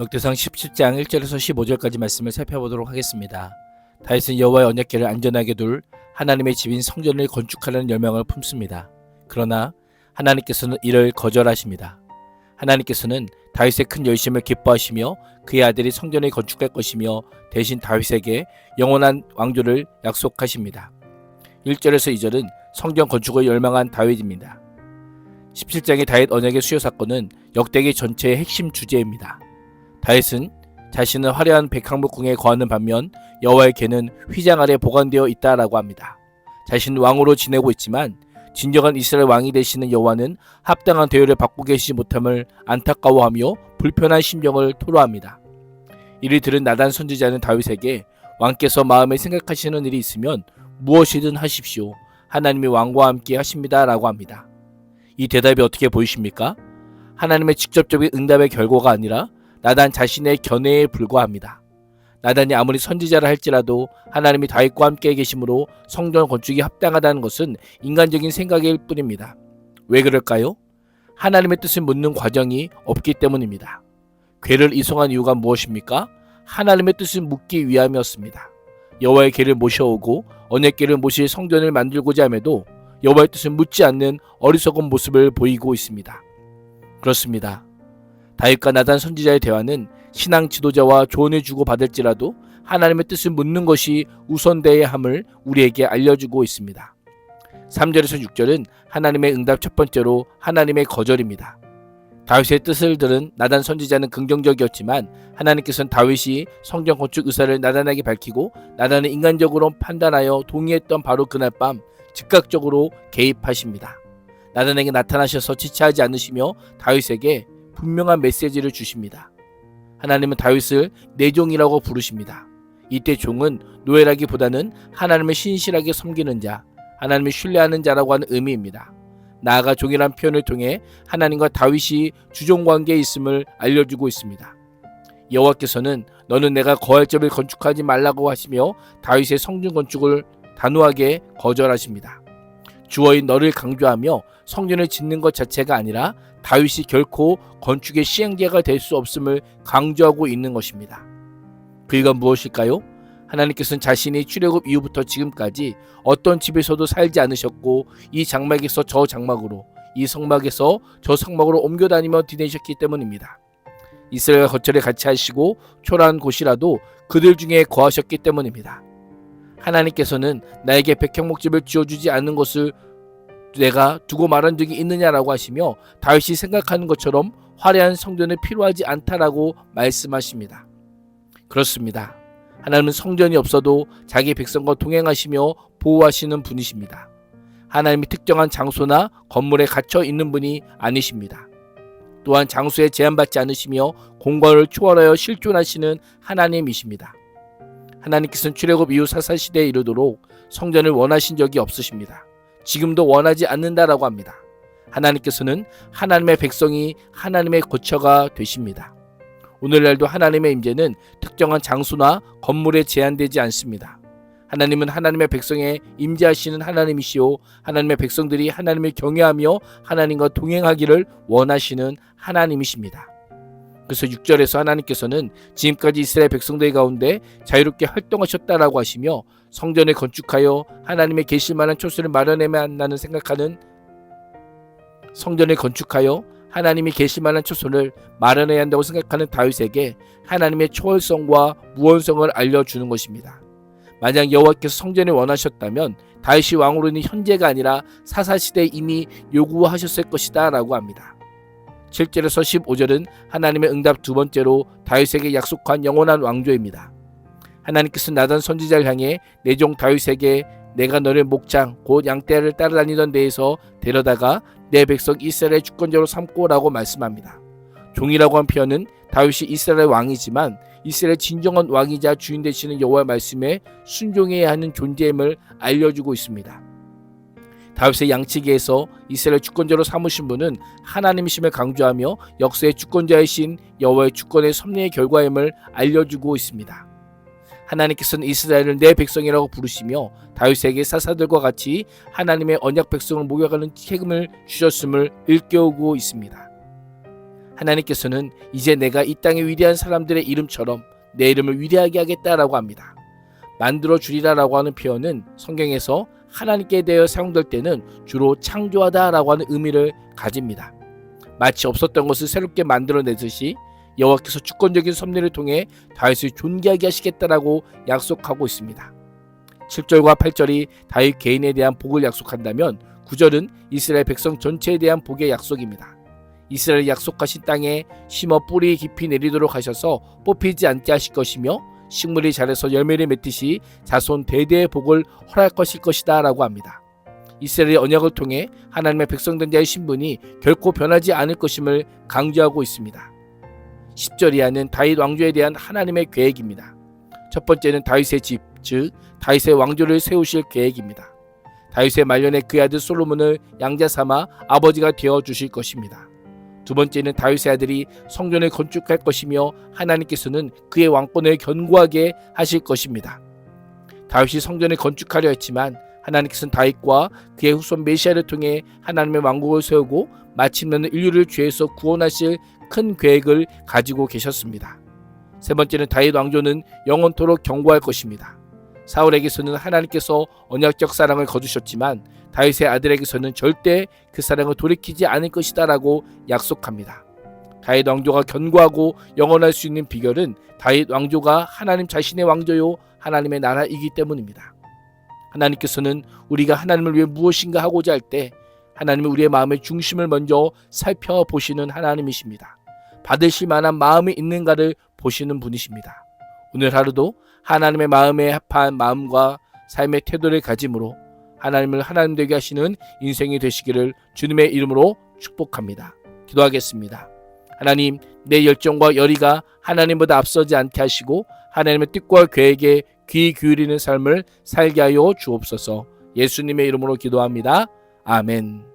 역대상 17장 1절에서 15절까지 말씀을 살펴보도록 하겠습니다. 다윗은 여호와의 언약궤를 안전하게 둘 하나님의 집인 성전을 건축하려는 열망을 품습니다. 그러나 하나님께서는 이를 거절하십니다. 하나님께서는 다윗의 큰 열심을 기뻐하시며 그의 아들이 성전을 건축할 것이며 대신 다윗에게 영원한 왕조를 약속하십니다. 1절에서 2절은 성전 건축을 열망한 다윗입니다. 17장의 다윗 언약의 수요 사건은 역대기 전체의 핵심 주제입니다. 다윗은 자신은 화려한 백향목궁에 거하는 반면 여호와의 궤는 휘장 아래 보관되어 있다라고 합니다. 자신은 왕으로 지내고 있지만 진정한 이스라엘 왕이 되시는 여호와는 합당한 대우를 받고 계시지 못함을 안타까워하며 불편한 심정을 토로합니다. 이를 들은 나단 선지자는 다윗에게 왕께서 마음에 생각하시는 일이 있으면 무엇이든 하십시오. 하나님이 왕과 함께 하십니다라고 합니다. 이 대답이 어떻게 보이십니까? 하나님의 직접적인 응답의 결과가 아니라 나단 자신의 견해에 불과합니다. 나단이 아무리 선지자라 할지라도 하나님이 다윗과 함께 계심으로 성전 건축이 합당하다는 것은 인간적인 생각일 뿐입니다. 왜 그럴까요? 하나님의 뜻을 묻는 과정이 없기 때문입니다. 괴를 이송한 이유가 무엇입니까? 하나님의 뜻을 묻기 위함이었습니다. 여호와의 괴를 모셔오고 언약궤를 모실 성전을 만들고자 함에도 여호와의 뜻을 묻지 않는 어리석은 모습을 보이고 있습니다. 그렇습니다. 다윗과 나단 선지자의 대화는 신앙 지도자와 조언을 주고 받을지라도 하나님의 뜻을 묻는 것이 우선돼야 함을 우리에게 알려주고 있습니다. 3절에서 6절은 하나님의 응답 첫 번째로 하나님의 거절입니다. 다윗의 뜻을 들은 나단 선지자는 긍정적이었지만 하나님께서는 다윗이 성전 건축 의사를 나단에게 밝히고 나단은 인간적으로 판단하여 동의했던 바로 그날 밤 즉각적으로 개입하십니다. 나단에게 나타나셔서 지체하지 않으시며 다윗에게 분명한 메시지를 주십니다. 하나님은 다윗을 내 종이라고 부르십니다. 이때 종은 노예라기보다는 하나님을 신실하게 섬기는 자, 하나님을 신뢰하는 자라고 하는 의미입니다. 나아가 종이란 표현을 통해 하나님과 다윗이 주종 관계에 있음을 알려주고 있습니다. 여호와께서는 너는 내가 거할 점을 건축하지 말라고 하시며 다윗의 성전 건축을 단호하게 거절하십니다. 주어인 너를 강조하며 성전을 짓는 것 자체가 아니라 다윗이 결코 건축의 시행자가 될 수 없음을 강조하고 있는 것입니다. 그 이유가 무엇일까요? 하나님께서는 자신이 출애굽 이후부터 지금까지 어떤 집에서도 살지 않으셨고 이 장막에서 저 장막으로 이 성막에서 저 성막으로 옮겨 다니며 지내셨기 때문입니다. 이스라엘 거처를 같이 하시고 초라한 곳이라도 그들 중에 거하셨기 때문입니다. 하나님께서는 나에게 백향목집을 지어주지 않는 것을 내가 두고 말한 적이 있느냐라고 하시며 다윗이 생각하는 것처럼 화려한 성전이 필요하지 않다라고 말씀하십니다. 그렇습니다. 하나님은 성전이 없어도 자기 백성과 동행하시며 보호하시는 분이십니다. 하나님이 특정한 장소나 건물에 갇혀 있는 분이 아니십니다. 또한 장소에 제한받지 않으시며 공간을 초월하여 실존하시는 하나님이십니다. 하나님께서는 출애굽 이후 사사 시대에 이르도록 성전을 원하신 적이 없으십니다. 지금도 원하지 않는다라고 합니다. 하나님께서는 하나님의 백성이 하나님의 고처가 되십니다. 오늘날도 하나님의 임재는 특정한 장소나 건물에 제한되지 않습니다. 하나님은 하나님의 백성에 임재하시는 하나님이시요 하나님의 백성들이 하나님을 경외하며 하나님과 동행하기를 원하시는 하나님이십니다. 그래서 6절에서 하나님께서는 지금까지 이스라엘 백성들 가운데 자유롭게 활동하셨다라고 하시며 성전을 건축하여 하나님의 계실 만한 초소를 마련해야 한다는 생각하는 성전을 건축하여 하나님이 계실 만한 초소를 마련해야 한다고 생각하는 다윗에게 하나님의 초월성과 무언성을 알려주는 것입니다. 만약 여호와께서 성전을 원하셨다면 다윗이 왕으로 있는 현재가 아니라 사사 시대에 이미 요구하셨을 것이다 라고 합니다. 7절에서 15절은 하나님의 응답 두 번째로 다윗에게 약속한 영원한 왕조입니다. 하나님께서 나단 선지자를 향해 내 종 다윗에게 내가 너를 목장 곧 양떼를 따라다니던 데에서 데려다가 내 백성 이스라엘의 주권자로 삼고라고 말씀합니다. 종이라고 한 표현은 다윗이 이스라엘 왕이지만 이스라엘 진정한 왕이자 주인 되시는 여호와의 말씀에 순종해야 하는 존재임을 알려주고 있습니다. 다윗의 양치기에서 이스라엘 주권자로 삼으신 분은 하나님이심을 강조하며 역사의 주권자이신 여호와의 주권의 섭리의 결과임을 알려주고 있습니다. 하나님께서는 이스라엘을 내 백성이라고 부르시며 다윗에게 사사들과 같이 하나님의 언약 백성을 목욕하는 책임을 주셨음을 일깨우고 있습니다. 하나님께서는 이제 내가 이 땅의 위대한 사람들의 이름처럼 내 이름을 위대하게 하겠다라고 합니다. 만들어 주리라라고 하는 표현은 성경에서 하나님께 대하여 사용될 때는 주로 창조하다라고 하는 의미를 가집니다. 마치 없었던 것을 새롭게 만들어내듯이 여호와께서 주권적인 섭리를 통해 다윗을 존귀하게 하시겠다라고 약속하고 있습니다. 7절과 8절이 다윗 개인에 대한 복을 약속한다면 9절은 이스라엘 백성 전체에 대한 복의 약속입니다. 이스라엘 약속하신 땅에 심어 뿌리 깊이 내리도록 하셔서 뽑히지 않게 하실 것이며 식물이 자라서 열매를 맺듯이 자손 대대의 복을 허락할 것일 것이다 라고 합니다. 이스라엘의 언약을 통해 하나님의 백성된 자의 신분이 결코 변하지 않을 것임을 강조하고 있습니다. 10절 이하는 다윗 왕조에 대한 하나님의 계획입니다. 첫 번째는 다윗의 집, 즉 다윗의 왕조를 세우실 계획입니다. 다윗의 말년에 그의 아들 솔로몬을 양자 삼아 아버지가 되어 주실 것입니다. 두 번째는 다윗의 아들이 성전을 건축할 것이며 하나님께서는 그의 왕권을 견고하게 하실 것입니다. 다윗이 성전을 건축하려 했지만 하나님께서는 다윗과 그의 후손 메시아를 통해 하나님의 왕국을 세우고 마침내는 인류를 죄에서 구원하실 큰 계획을 가지고 계셨습니다. 세 번째는 다윗 왕조는 영원토록 경고할 것입니다. 사울에게서는 하나님께서 언약적 사랑을 거두셨지만 다윗의 아들에게서는 절대 그 사랑을 돌이키지 않을 것이다라고 약속합니다. 다윗 왕조가 견고하고 영원할 수 있는 비결은 다윗 왕조가 하나님 자신의 왕조요 하나님의 나라이기 때문입니다. 하나님께서는 우리가 하나님을 위해 무엇인가 하고자 할 때 하나님은 우리의 마음의 중심을 먼저 살펴보시는 하나님이십니다. 받으실 만한 마음이 있는가를 보시는 분이십니다. 오늘 하루도 하나님의 마음에 합한 마음과 삶의 태도를 가짐으로 하나님을 하나님 되게 하시는 인생이 되시기를 주님의 이름으로 축복합니다. 기도하겠습니다. 하나님, 내 열정과 열의가 하나님보다 앞서지 않게 하시고 하나님의 뜻과 계획에 귀 기울이는 삶을 살게 하여 주옵소서. 예수님의 이름으로 기도합니다. 아멘.